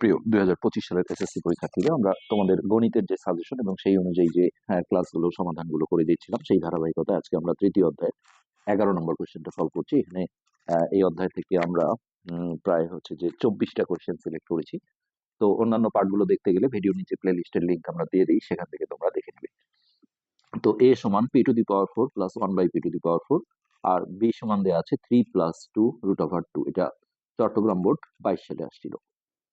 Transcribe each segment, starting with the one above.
প্রিয় দুই হাজার পঁচিশ সালের এসএসসি পরীক্ষার্থীরা আমরা তোমাদের গণিতের যে সাজেশন এবং সেই অনুযায়ী যে হ্যাঁ, ক্লাসগুলো সমাধানগুলো করে দিচ্ছিলাম সেই ধারাবাহিকতায় আজকে আমরা তৃতীয় অধ্যায় এগারো নম্বর কোয়েশ্চেনটা সলভ করছি। এখানে এই অধ্যায় থেকে আমরা প্রায় হচ্ছে যে চব্বিশটা কোয়েশ্চেন সিলেক্ট করেছি। তো অন্যান্য পার্টগুলো দেখতে গেলে ভিডিও নিচে প্লে লিস্টের লিঙ্ক আমরা দিয়ে দিই সেখান থেকে তোমরা দেখে নেবে। তো এ সমান P to the power four plus one by P to the power four R B সমান দেওয়া আছে three plus two root over two এটা চট্টগ্রাম বোর্ড বাইশ সালে আসছিল।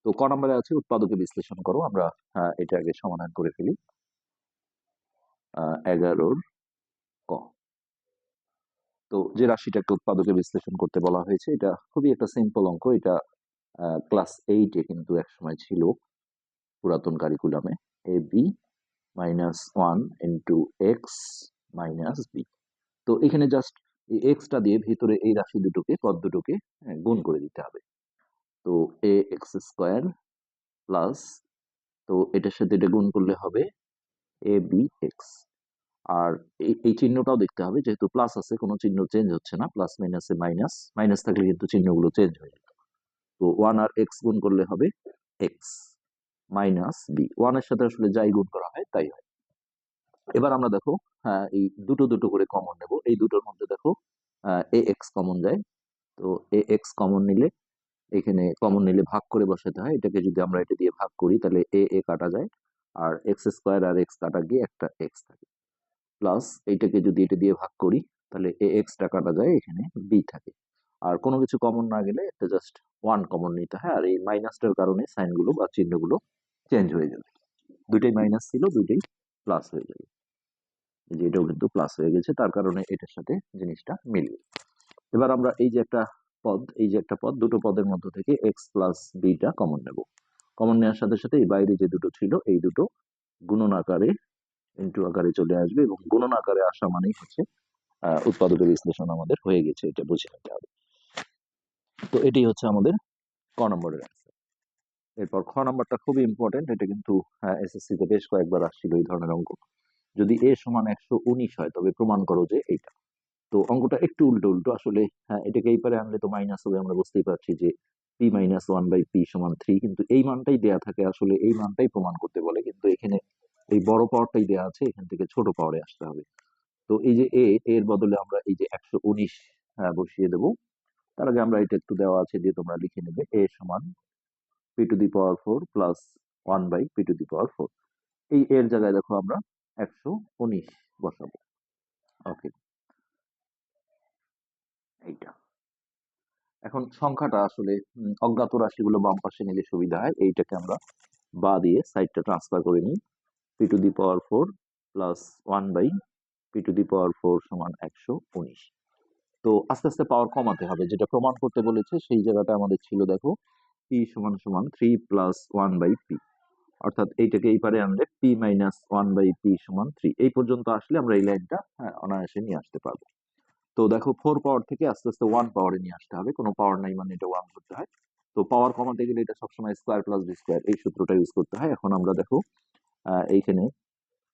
তো ক নম্বরে আছে উৎপাদকে বিশ্লেষণ করো আমরা এটা আগে সমাধান করে ফেলি। এগারোর ক। তো যে রাশিটাকে উৎপাদকে বিশ্লেষণ করতে বলা হয়েছে এটা খুবই একটা সিম্পল অঙ্ক এটা ক্লাস এইটে কিন্তু একসময় ছিল পুরাতন কারিকুলামে এ। B minus one into X minus B তো এখানে জাস্ট এই এক্সটা দিয়ে ভিতরে এই রাশি দুটোকে পদ দুটোকে আহ, গুণ করে দিতে হবে। এ এক্স স্কোয়ার প্লাস তো এটার সাথে এটা গুণ করলে হবে এ বি এক্স আর এই চিহ্নটাও দেখতে হবে, যেহেতু প্লাস আছে, কোনো চিহ্ন চেঞ্জ হচ্ছে না প্লাস মাইনাসে মাইনাস মাইনাস থাকলে কিন্তু চিহ্নগুলো চেঞ্জ হয়ে যেত। তো ওয়ান আর এক্স গুণ করলে হবে এক্স মাইনাস বি ওয়ানের সাথে আসলে যাই গুণ করা হয়, তাই হয়। এবার আমরা দেখো হ্যাঁ এই দুটো দুটো করে কমন নেব। এই দুটোর মধ্যে দেখো এ এক্স কমন যায়। তো এ এক্স কমন নিলে এখানে কমন নিলে ভাগ করে বসাতে হয়। এটাকে যদি আমরা এটা দিয়ে ভাগ করি, তাহলে এ এ কাটা যায় আর এক্স স্কোয়ার আর এক্স কাটা গিয়ে একটা এক্স থাকে। প্লাস এইটাকে যদি এটা দিয়ে ভাগ করি, তাহলে এ এক্সটা কাটা যায়, এখানে বি থাকে। আর কোনো কিছু কমন না গেলে এটা জাস্ট ওয়ান কমন নিতে হয়। আর এই মাইনাসটার কারণে সাইনগুলো বা চিহ্নগুলো চেঞ্জ হয়ে যাবে। দুইটাই মাইনাস ছিল, দুইটাই প্লাস হয়ে যাবে। যে এটাও কিন্তু প্লাস হয়ে গেছে। তার কারণে এটার সাথে জিনিসটা মিলবে। এবার আমরা এই যে একটা পদ, এই যে একটা পদ, দুটো পদের মধ্য থেকে এক্স প্লাস বিটা কমন নেব। কমন নেওয়ার সাথে সাথে এই বাইরে যে দুটো ছিল, এই দুটো গুণন আকারে ইন্টু আকারে চলে আসবে এবং গুণন আকারে আসা মানেই হচ্ছে উৎপাদকের বিশ্লেষণ আমাদের হয়ে গেছে, এটা বুঝে নিতে হবে। তো এটাই হচ্ছে আমাদের ক নম্বরের অ্যান্সার এরপর খ নম্বরটা খুবই ইম্পর্টেন্ট এটা কিন্তু এসএসসি তে বেশ কয়েকবার আসছিল এই ধরনের অঙ্ক। যদি এ সমান একশো উনিশ হয়, তবে প্রমাণ করো যে এইটা। তো অঙ্কটা একটু উল্টো উল্টো আসলে হ্যাঁ এটাকে এই পারে আনলে তো মাইনাস হবে, আমরা বুঝতেই পারছি যে P minus one by P সমান থ্রি কিন্তু এই মানটাই দেয়া থাকে আসলে, এই মানটাই প্রমাণ করতে বলে, কিন্তু এখানে এই বড় পাওয়ারটাই দেয়া আছে, এখান থেকে ছোট পাওয়ারে আসতে হবে। তো এই যে এ এর বদলে আমরা এই যে একশো উনিশ বসিয়ে দেবো। তার আগে আমরা এটা একটু দেওয়া আছে, দিয়ে তোমরা লিখে নেবে এ সমান P to the power four plus one by P to the power four এই এর জায়গায় দেখো আমরা একশো উনিশ বসাবো। ওকে এইটা। এখন সংখ্যাটা আসলে অজ্ঞাত রাশিগুলো বাম পাশে নিলে সুবিধা হয়। এইটাকে আমরা বা দিয়ে সাইডটা ট্রান্সফার করে নিই। P to the power four plus one by P to the power four সমান একশো উনিশ। তো আস্তে আস্তে পাওয়ার কমাতে হবে। যেটা প্রমাণ করতে বলেছে, সেই জায়গাটা আমাদের ছিল, দেখো পি সমান সমান three plus one by P অর্থাৎ এইটাকে এই পারে আনলে P minus one by P সমান থ্রি এই পর্যন্ত আসলে আমরা এই লাইনটা হ্যাঁ অনায়াসে নিয়ে আসতে পারব। তো দেখো ফোর পাওয়ার থেকে আস্তে আস্তে ওয়ান পাওয়ারে নিয়ে আসতে হবে। কোনো পাওয়ার নাই মানে এটা ওয়ান করতে হয়। তো পাওয়ার কমাতে গেলে এটা সবসময় স্কোয়ার প্লাস বি স্কোয়ার এই সূত্রটা ইউজ করতে হয়। এখন আমরা দেখো এইখানে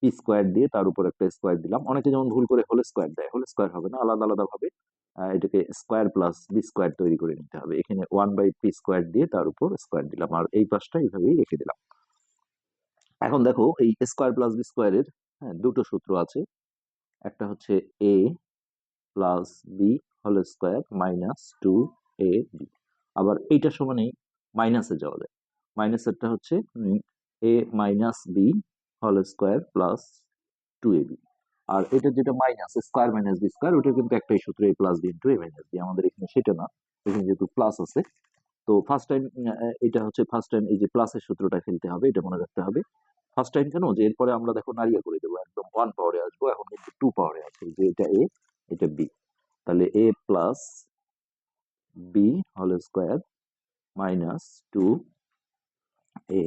পি স্কোয়ার দিয়ে তার উপর একটা স্কোয়ার দিলাম। অনেকে যেমন ভুল করে হোল স্কোয়ার দেয় হোল স্কোয়ার হবে না আলাদা আলাদা ভাবে আহ, এটাকে স্কোয়ার প্লাস বি স্কোয়ার তৈরি করে নিতে হবে। এখানে ওয়ান বাই পি স্কোয়ার দিয়ে তার উপর স্কোয়ার দিলাম। আর এই পাশটা এইভাবেই রেখে দিলাম। এখন দেখো এই স্কোয়ার প্লাস বি স্কোয়ারের হ্যাঁ দুটো সূত্র আছে। একটা হচ্ছে A plus B whole square minus two A B আবার এইটা সমানেই মাইনাসে যাওয়া যায়। মাইনাসেরটা হচ্ছে A minus B whole square plus two A B আর এটা যেটা minus square minus B square ওটা কিন্তু একটাই সূত্র A plus B into A minus B আমাদের এখানে সেটা না, এখানে যেহেতু প্লাস আছে, তো ফার্স্ট টাইম এটা হচ্ছে ফার্স্ট টাইম এই যে প্লাসের সূত্রটা ফেলতে হবে, এটা মনে রাখতে হবে। ফার্স্ট টাইম কেন? যে এরপরে আমরা দেখো নারিয়া করে দেবো, একদম ওয়ান পাওয়ারে আসব, এখন কিন্তু টু পাওয়ারে আছে যে এটা এ এটা বি তাহলে A plus B whole square minus two A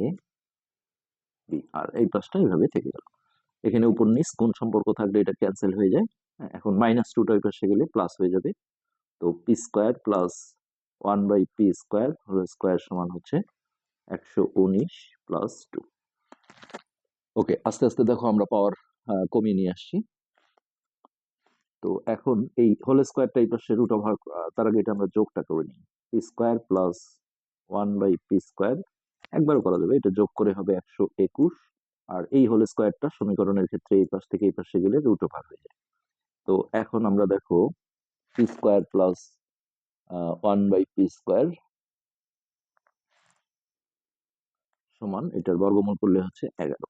B আর এই প্লাসটা এইভাবে থেকে গেল। এখানে উপর নিচ কোন সম্পর্ক থাকলে এটা ক্যান্সেল হয়ে যায়? হ্যাঁ, এখন মাইনাস টুটা ওই পাশে গেলে প্লাস হয়ে যাবে। তো P square plus one by P square whole square সমান হচ্ছে একশো উনিশ প্লাস টু ওকে আস্তে আস্তে দেখো আমরা পাওয়ার কমিয়ে নিয়ে আসছি। তো এখন এই হোল স্কোয়ারটা এই পাশে রুট ওভার তার আগে এটা আমরা যোগটা করে নিই। P square plus one by P square একবারও করা যাবে। এটা যোগ করে হবে একশো একুশ, আর এই হোল স্কোয়ারটা সমীকরণের ক্ষেত্রে এই পাশ থেকে এই পাশে গেলে রুট ওভার হয়ে যায়। তো এখন আমরা দেখো P square plus one by P square সমান এটার বর্গমূল করলে হচ্ছে এগারো।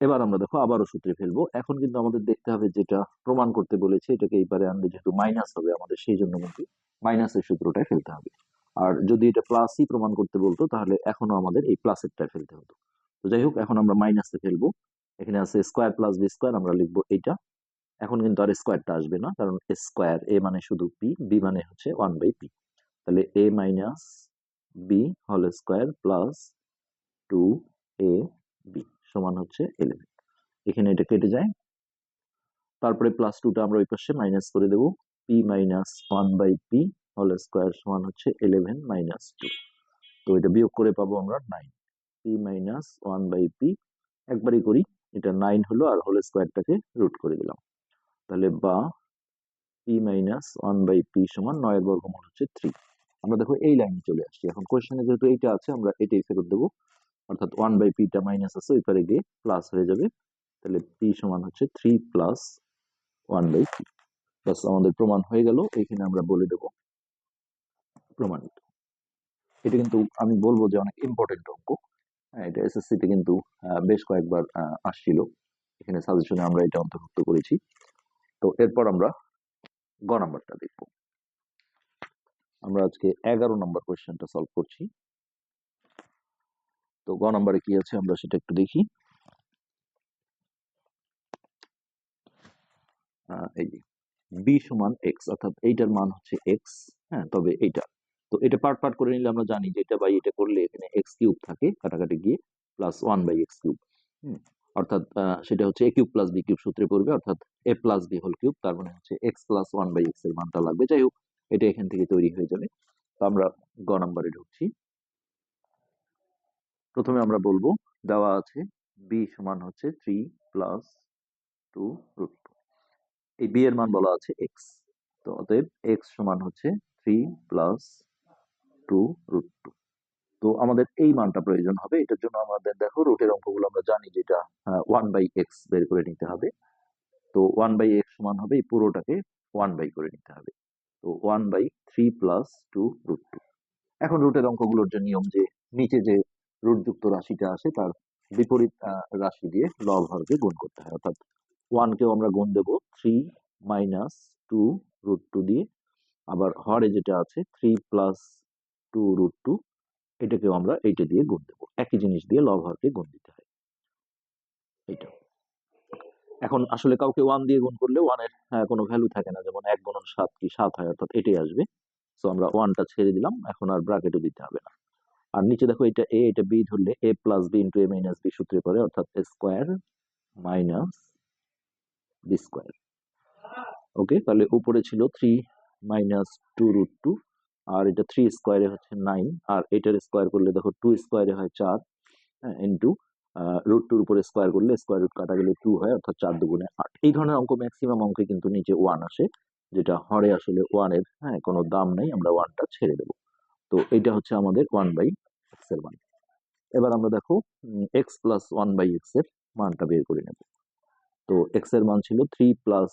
এবার আমরা দেখো আবারও সূত্রে ফেলব। এখন কিন্তু আমাদের দেখতে হবে যেটা প্রমাণ করতে বলেছে, এটাকে এইবারে আনলে যেহেতু মাইনাস হবে আমাদের, সেই জন্য কিন্তু মাইনাসের সূত্রটাই ফেলতে হবে। আর যদি এটা প্লাসই প্রমাণ করতে বলতো, তাহলে এখনও আমাদের এই প্লাসেরটা ফেলতে হতো। তো যাই হোক, এখন আমরা মাইনাসে ফেলব। এখানে আছে স্কোয়ার প্লাস বি স্কোয়ার আমরা লিখব এইটা। এখন কিন্তু আর স্কোয়ারটা আসবে না, কারণ স্কোয়ার এ মানে শুধু পি বি মানে হচ্ছে ওয়ান বাই পি তাহলে A minus B whole square plus two A B সমান হচ্ছে ইলেভেন এখানে এটা কেটে যায়। তারপরে প্লাস টুটা আমরা ওই পাশে মাইনাস করে দেবো। P minus one by P whole square সমান হচ্ছে ইলেভেন মাইনাস টু তো এটা বিয়োগ করে পাবো আমরা nine P minus one by P একবারই করি, এটা নাইন হলো আর হোল স্কোয়ারটাকে রুট করে দিলাম। তাহলে বা P minus one by P সমান নয়ের বর্গমূল হচ্ছে থ্রি আমরা দেখো এই লাইনে চলে আসছি। এখন কোয়েশনে যেহেতু এইটা আছে, আমরা এটাই ফেরত দেবো। অর্থাৎ ওয়ান বাই পিটা মাইনাস আছে ওই পারে গিয়ে প্লাস হয়ে যাবে। তাহলে পি সমান হচ্ছে three plus one by P বাস আমাদের প্রমাণ হয়ে গেল। এখানে আমরা বলে দেব প্রমাণিত। এটা কিন্তু আমি বলব যে অনেক ইম্পর্টেন্ট অঙ্ক। হ্যাঁ এটা এসএসসিতে কিন্তু বেশ কয়েকবার আসছিল। এখানে সাজেশনে আমরা এটা অন্তর্ভুক্ত করেছি। তো এরপর আমরা গ নাম্বারটা দেখব। আমরা আজকে এগারো নম্বর কোয়েশ্চেনটা সলভ করছি। তো গ নাম্বারে কি আছে? আমরা সেটা একটু দেখি। বি সমান এক্স অর্থাৎ এইটার মান হচ্ছে এক্স হ্যাঁ তবে এইটা। তো এটা পার্ট পার্ট করে নিলে আমরা জানি যে এটা বাই এটা করলে এখানে এক্স কিউব থাকে, কাটাকাটি গিয়ে plus one by X cube অর্থাৎ সেটা হচ্ছে A cube plus B cube সূত্রে পড়বে, অর্থাৎ A plus B whole cube তার মানে হচ্ছে এক্স প্লাস ওয়ান বাই এক্সের মানটা লাগবে। যাই হোক, এটা এখান থেকে তৈরি হয়ে যাবে। তো আমরা গ নাম্বারে ঢুকছি। প্রথমে আমরা বলব, দেওয়া আছে বি সমান হচ্ছে three plus two root two এই বি এর মান বলা আছে এক্স তো অতএব এক্স সমান হচ্ছে three plus two root two তো আমাদের এই মানটা প্রয়োজন হবে, এটার জন্য আমাদের দেখো রুটের অঙ্কগুলো আমরা জানি যেটা ওয়ান বাই এক্স বের করে নিতে হবে। তো ওয়ান বাই এক্স সমান হবে, এই পুরোটাকে ওয়ান বাই করে নিতে হবে। তো one by three plus two root two এখন রুটের অঙ্কগুলোর যে নিয়ম যে, নিচে যে রুটযুক্ত রাশিটা আসে তার বিপরীত রাশি দিয়ে লব হরকে গুণ করতে হয়। অর্থাৎ ওয়ানকেও আমরা গুণ দেবো three minus two root two দিয়ে। আবার হরে যেটা আছে three plus two root two এটাকেও আমরা এইটা দিয়ে গুণ দেবো। একই জিনিস দিয়ে লব হরকে গুণ দিতে হয়। এইটা। এখন আসলে কাউকে ওয়ান দিয়ে গুণ করলে ওয়ানের কোনো ভ্যালু থাকে না। যেমন এক গুণন সাত কি সাত হয়, অর্থাৎ এটাই আসবে। সো আমরা ওয়ানটা ছেড়ে দিলাম, এখন আর ব্র্যাকেটও দিতে হবে না। আর নিচে দেখো এটা এ এটা বি ধরলে A plus B into A minus B সূত্রে পড়ে অর্থাৎ A square minus B square okay তাহলে উপরে ছিল three minus two root two আর এটা থ্রি স্কোয়ারে হচ্ছে নাইন আর এটার স্কোয়ার করলে দেখো টু স্কোয়ারে হয় চার ইন্টু রুট টুর উপরে স্কোয়ার করলে স্কোয়ার রুট কাটা গেলে টু হয়, অর্থাৎ চার দুগুণে আট। এই ধরনের অঙ্ক ম্যাক্সিমাম অঙ্কে কিন্তু নিচে ওয়ান আসে, যেটা হরে আসলে ওয়ানের হ্যাঁ কোনো দাম নেই, আমরা ওয়ানটা ছেড়ে দেবো। তো এটা হচ্ছে আমাদের ওয়ান বাই এক্সের মান। এবার আমরা দেখো এক্স প্লাস ওয়ান বাই এক্সের মানটা বের করে নেব। তো এক্সের মান ছিল three plus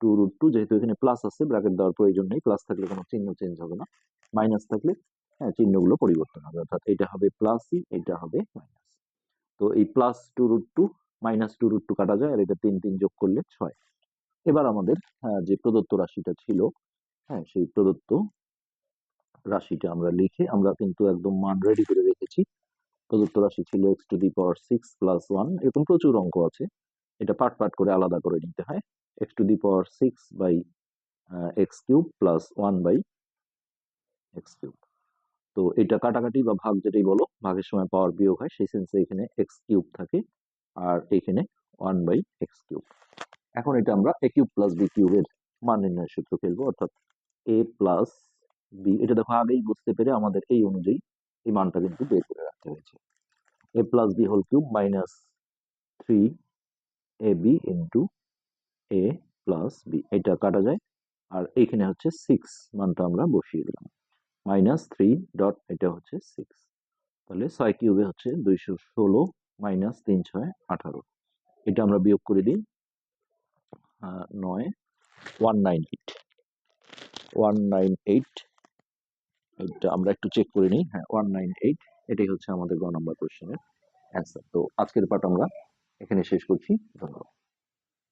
two root two যেহেতু এখানে প্লাস আছে ব্র্যাকেট দেওয়ার প্রয়োজন নেই প্লাস থাকলে কোনো চিহ্ন চেঞ্জ হবে না। মাইনাস থাকলে হ্যাঁ চিহ্নগুলো পরিবর্তন হবে অর্থাৎ এটা হবে প্লাসই এটা হবে মাইনাস তো এই plus two root two minus two root two কাটা যায় আর এটা তিন তিন যোগ করলে ছয়। এবার আমাদের হ্যাঁ, যে প্রদত্ত রাশিটা ছিল হ্যাঁ সেই প্রদত্ত রাশিটা আমরা লিখে আমরা কিন্তু একদম মান রেডি করে রেখেছি। প্রদত্ত রাশি ছিল X to the power six plus one এরকম প্রচুর অঙ্ক আছে। এটা পার্ট পার্ট করে আলাদা করে নিতে হয়। X to the power six by X cube plus one by X cube তো এটা কাটাকাটি বা ভাগ যেটাই বলো, ভাগের সময় পাওয়ার বিয়োগ হয়, সেই সেন্সে এখানে এক্স কিউব থাকে আর এখানে ওয়ান বাই এক্স কিউব এখন এটা আমরা এ কিউব প্লাস বি কিউবের মান নির্ণয় সূত্র ফেলব অর্থাৎ এ প্লাস বি, এটা দেখো আগেই বুঝতে পেরে আমাদের এই অনুযায়ী এই মানটা কিন্তু বের করে রাখতে হয়েছে। A plus B whole cube minus three A B into A plus B এটা কাটা যায়। আর এইখানে হচ্ছে সিক্স মানটা আমরা বসিয়ে দিলাম। মাইনাস থ্রি ডট এটা হচ্ছে সিক্স তাহলে ছয় কিউবে হচ্ছে দুইশো ষোলো মাইনাস তিন ছয় আঠারো। এটা আমরা বিয়োগ করে দিই নয় one nine eight one nine eight এটা আমরা একটু চেক করে নিই। হ্যাঁ ওয়ান নাইন এইট এটাই হচ্ছে আমাদের গ নম্বর কোশ্চেনের অ্যান্সার তো আজকের পাঠ আমরা এখানে শেষ করছি। ধন্যবাদ।